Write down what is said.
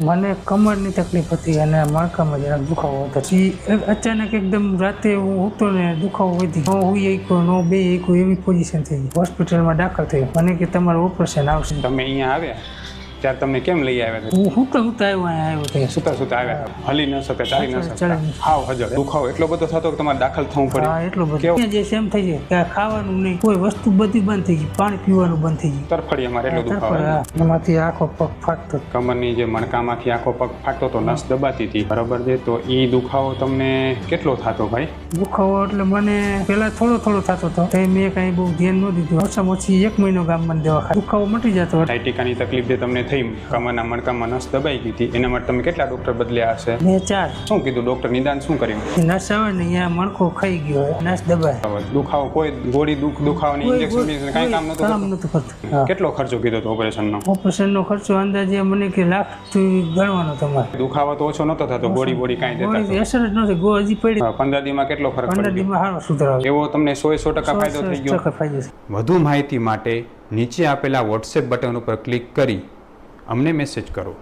મને કમરની તકલીફ હતી અને મણકામાં જરાક દુખાવો હતો. પછી અચાનક એકદમ રાતે હું ઉઠતો ને દુખાવો વધી નો હું એક નો બે, એક એવી પોઝિશન થઈ હોસ્પિટલમાં દાખલ થયો. મને કે તમારું ઓપરેશન આવશે. તમે અહીંયા આવ્યા? ત્યારે તમને કેમ લઈ આવ્યા હું હુંતા હુંતા આવ્યો આવ્યો ત્યાં સુતા સુતા આવ્યા હલી ન શકે ચાલી ન શકે. હાવ હજર દુખાવો એટલો બધો થતો કે તમારે દાખલ થવું પડે. હા એટલો બધો. જે સેમ થઈ જાય કે ખાવાનું નહીં કોઈ વસ્તુ બધી બંધ થઈ ગઈ. પાણી પીવાનું બંધ થઈ ગયું. તરફડિયામાં એટલો દુખાવો એમાંથી આખો પગ ફાટતો કમરની જે મણકામાંથી આખો પગ ફાટતો તો નસ દબાતી હતી. બરાબર છે? તો એ દુખાવો તમને કેટલો થતો ભાઈ? દુખાવો એટલે મને પેલા થોડો થોડો થતો હતો. તે મેં કાંઈ બહુ ધ્યાન ન દીધું. ઓછામાં ઓછી એક મહિનો ગામમાં દવા દુખાવો મટી જતો સાયટિકાની તકલીફ જે તમને થઈ કમરના મણકામાં નસ દબાઈ ગઈ હતી. એના માટે તમે કેટલા ડોક્ટર બદલ્યા હશે? મેં ચાર. શું કીધું ડોક્ટર? નિદાન શું કર્યું? નસ આવે ને અહીંયા મણકો ખાઈ ગયો નસ દબાય. દુખાવો કોઈ ગોળી દુખ દુખાવાની ઇન્જેક્શન કોઈ- કાંઈ કામ નતું કામ કરતું? નતું કરતું કેટલો ખર્ચો કીધો હતો ઓપરેશનનો? ઓપરેશનનો ખર્ચો અંદાજે મને કે લાખ ગણવાનો તમારે. દુખાવો તો ઓછો નતો થતો ગોળી બોડી કાંઈ દેતા અસર જ નથી ગો હજી પડી. પંદર દીમાં કેટલો ફરક પંદર પડી ગયો? દીમાં સારો સુધારો એવો તમને સો સો ટકા ફાયદો થઈ ગયો? વધુ માહિતી માટે નીચે આપેલા વોટ્સએપ બટન ઉપર ક્લિક કરી અમને મેસેજ કરો.